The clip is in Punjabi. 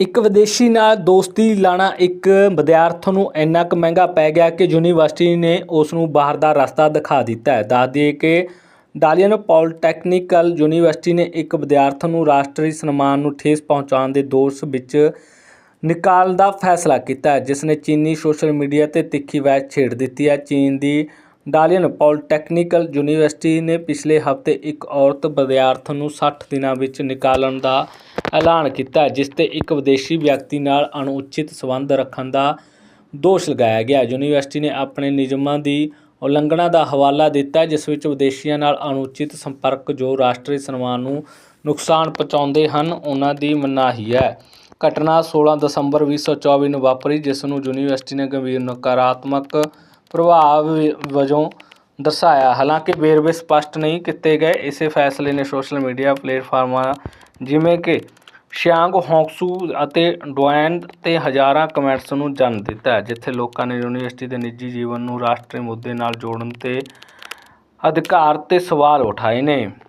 ਇੱਕ ਵਿਦੇਸ਼ੀ ਨਾਲ ਦੋਸਤੀ ਲਾਣਾ ਇੱਕ ਵਿਦਿਆਰਥਣ ਨੂੰ ਇੰਨਾ ਕੁ ਮਹਿੰਗਾ ਪੈ ਗਿਆ ਕਿ ਯੂਨੀਵਰਸਿਟੀ ਨੇ ਉਸ ਨੂੰ ਬਾਹਰ ਦਾ ਰਸਤਾ ਦਿਖਾ ਦਿੱਤਾ ਹੈ। ਦੱਸ ਦਈਏ ਕਿ ਡਾਲੀਅਨ ਪੋਲੀਟੈਕਨੀਕਲ ਯੂਨੀਵਰਸਿਟੀ ਨੇ ਇੱਕ ਵਿਦਿਆਰਥਣ ਨੂੰ ਰਾਸ਼ਟਰੀ ਸਨਮਾਨ ਨੂੰ ਠੇਸ ਪਹੁੰਚਾਉਣ ਦੇ ਦੋਸ਼ ਵਿੱਚ ਨਿਕਾਲਣ ਦਾ ਫੈਸਲਾ ਕੀਤਾ ਹੈ, ਜਿਸ ਨੇ ਚੀਨੀ ਸੋਸ਼ਲ ਮੀਡੀਆ ਤੇ ਤਿੱਖੀ ਬਹਿਸ ਛੇੜ ਦਿੱਤੀ ਹੈ। ਚੀਨ ਦੀ ਡਾਲੀਅਨ ਪੋਲੀਟੈਕਨੀਕਲ ਯੂਨੀਵਰਸਿਟੀ ਨੇ ਪਿਛਲੇ ਹਫ਼ਤੇ ਇੱਕ ਔਰਤ ਵਿਦਿਆਰਥਣ ਨੂੰ 60 ਦਿਨਾਂ ਵਿੱਚ ਨਿਕਾਲਣ ਦਾ ਐਲਾਨ ਕੀਤਾ, ਜਿਸ ਤੇ ਇੱਕ ਵਿਦੇਸ਼ੀ ਵਿਅਕਤੀ ਨਾਲ ਅਣਉਚਿਤ ਸੰਬੰਧ ਰੱਖਣ ਦਾ ਦੋਸ਼ ਲਗਾਇਆ ਗਿਆ। ਯੂਨੀਵਰਸਿਟੀ ਨੇ ਆਪਣੇ ਨਿਯਮਾਂ ਦੀ ਉਲੰਘਣਾ ਦਾ ਹਵਾਲਾ ਦਿੱਤਾ, ਜਿਸ ਵਿੱਚ ਵਿਦੇਸ਼ੀਆਂ ਨਾਲ ਅਣਉਚਿਤ ਸੰਪਰਕ ਜੋ ਰਾਸ਼ਟਰੀ ਸਨਮਾਨ ਨੂੰ ਨੁਕਸਾਨ ਪਹੁੰਚਾਉਂਦੇ ਹਨ, ਉਹਨਾਂ ਦੀ ਮਨਾਹੀ ਹੈ। ਘਟਨਾ 16 ਦਸੰਬਰ 2024 ਨੂੰ ਵਾਪਰੀ, ਜਿਸ ਨੂੰ ਯੂਨੀਵਰਸਿਟੀ ਨੇ ਗੰਭੀਰ ਨਕਾਰਾਤਮਕ ਪ੍ਰਭਾਵ ਵਜੋਂ ਦਰਸਾਇਆ। ਹਾਲਾਂਕਿ ਵੇਰਵੇ ਸਪਸ਼ਟ ਨਹੀਂ ਕੀਤੇ ਗਏ, ਇਸੇ ਫੈਸਲੇ ਨੇ ਸੋਸ਼ਲ ਮੀਡੀਆ ਪਲੇਟਫਾਰਮਾਂ ਜਿਵੇਂ ਕਿ ਸ਼ਿਆਂਗ, ਹੋਂਗਸੂ ਅਤੇ ਡੁਆਨ ਤੇ ਹਜ਼ਾਰਾਂ ਕਮੈਂਟਸ ਨੂੰ ਜਨਮ ਦਿੱਤਾ ਜਿੱਥੇ ਲੋਕਾਂ ਨੇ ਯੂਨੀਵਰਸਿਟੀ ਦੇ ਨਿੱਜੀ ਜੀਵਨ ਨੂੰ ਰਾਸ਼ਟਰੀ ਮੁੱਦੇ ਨਾਲ ਜੋੜਨ ਤੇ ਅਧਿਕਾਰ ਤੇ ਸਵਾਲ ਉਠਾਏ ਨੇ।